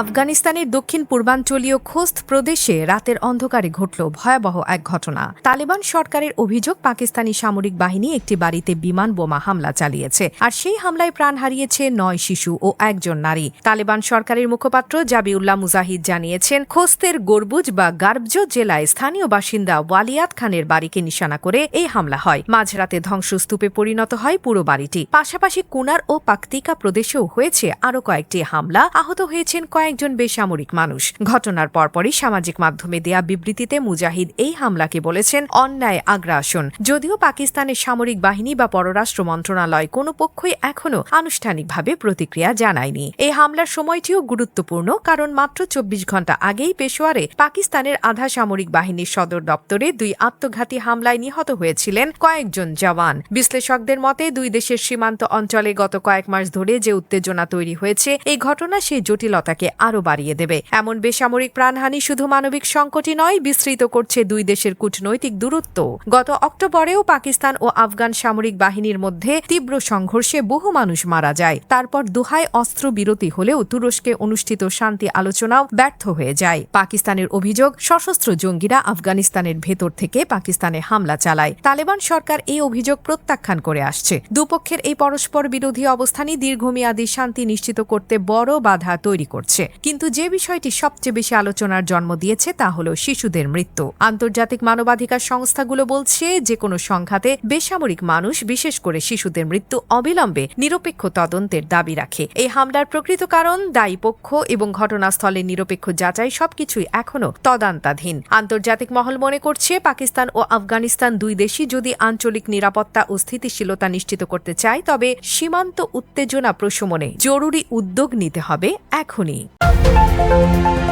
আফগানিস্তানের দক্ষিণ পূর্বাঞ্চলীয় খোস্ত প্রদেশে রাতের অন্ধকারে ঘটল ভয়াবহ এক ঘটনা। তালেবান সরকারের অভিযোগ, পাকিস্তানি সামরিক বাহিনী একটি বাড়িতে বিমান বোমা হামলা চালিয়েছে আর সেই হামলায় প্রাণ হারিয়েছে নয় শিশু ও একজন নারী। তালেবান সরকারের মুখপাত্র জাবিউল্লাহ মুজাহিদ জানিয়েছেন, খোস্তের গরবুজ বা গার্বজ জেলায় স্থানীয় বাসিন্দা ওয়ালিয়াত খানের বাড়িকে নিশানা করে এই হামলা হয়। মাঝরাতে ধ্বংসস্তূপে পরিণত হয় পুরো বাড়িটি। পাশাপাশি কুনার ও পাকতিকা প্রদেশেও হয়েছে আরও কয়েকটি হামলা। আহত হয়েছেন কয়েকজন বেসামরিক মানুষ। ঘটনার পরপরই সামাজিক মাধ্যমে দেয়া বিবৃতিতে মুজাহিদ এই হামলাকে বলেছেন, অন্যায় আগ্রাসন। যদিও পাকিস্তানের সামরিক বাহিনী বা পররাষ্ট্র মন্ত্রণালয় কোনো পক্ষই এখনও আনুষ্ঠানিকভাবে প্রতিক্রিয়া জানায়নি। এই হামলার সময়টিও গুরুত্বপূর্ণ, কারণ মাত্র চব্বিশ ঘণ্টা আগেই পেশোয়ারে পাকিস্তানের আধা সামরিক বাহিনীর সদর দপ্তরে দুই আত্মঘাতী হামলায় নিহত হয়েছিলেন কয়েকজন জওয়ান। বিশ্লেষকদের মতে, দুই দেশের সীমান্ত অঞ্চলে গত কয়েক মাস ধরে যে উত্তেজনা তৈরি হয়েছে, এই ঘটনা সেই জটিলতাকে আরও বাড়িয়ে দেবে। এমন বেসামরিক প্রাণহানি শুধু মানবিক সংকটই নয়, বিস্তৃত করছে দুই দেশের কূটনৈতিক দূরত্ব। গত অক্টোবরেও পাকিস্তান ও আফগান সামরিক বাহিনীর মধ্যে তীব্র সংঘর্ষে বহু মানুষ মারা যায়। তারপর দুহাই অস্ত্র বিরতি হলেও তুরস্কে অনুষ্ঠিত শান্তি আলোচনাও ব্যর্থ হয়ে যায়। পাকিস্তানের অভিযোগ, সশস্ত্র জঙ্গিরা আফগানিস্তানের ভেতর থেকে পাকিস্তানে হামলা চালায়। তালেবান সরকার এই অভিযোগ প্রত্যাখ্যান করে আসছে। দুপক্ষের এই পরস্পর বিরোধী অবস্থানই দীর্ঘমেয়াদী শান্তি নিশ্চিত করতে বড় বাধা তৈরি করছে। কিন্তু যে বিষয়টি সবচেয়ে বেশি আলোচনার জন্ম দিয়েছে তা হল শিশুদের মৃত্যু। আন্তর্জাতিক মানবাধিকার সংস্থাগুলো বলছে যে কোনো সংঘাতে বেসামরিক মানুষ, বিশেষ করে শিশুদের মৃত্যু অবিলম্বে নিরপেক্ষ তদন্তের দাবি রাখে। এই হামলার প্রকৃত কারণ, দায়ী পক্ষ এবং ঘটনাস্থলে নিরপেক্ষ যাচাই সবকিছুই এখনও তদন্তাধীন। আন্তর্জাতিক মহল মনে করছে পাকিস্তান ও আফগানিস্তান দুই দেশই যদি আঞ্চলিক নিরাপত্তা ও স্থিতিশীলতা নিশ্চিত করতে চায়, তবে সীমান্ত উত্তেজনা প্রশমনে জরুরি উদ্যোগ নিতে হবে এখনই। Música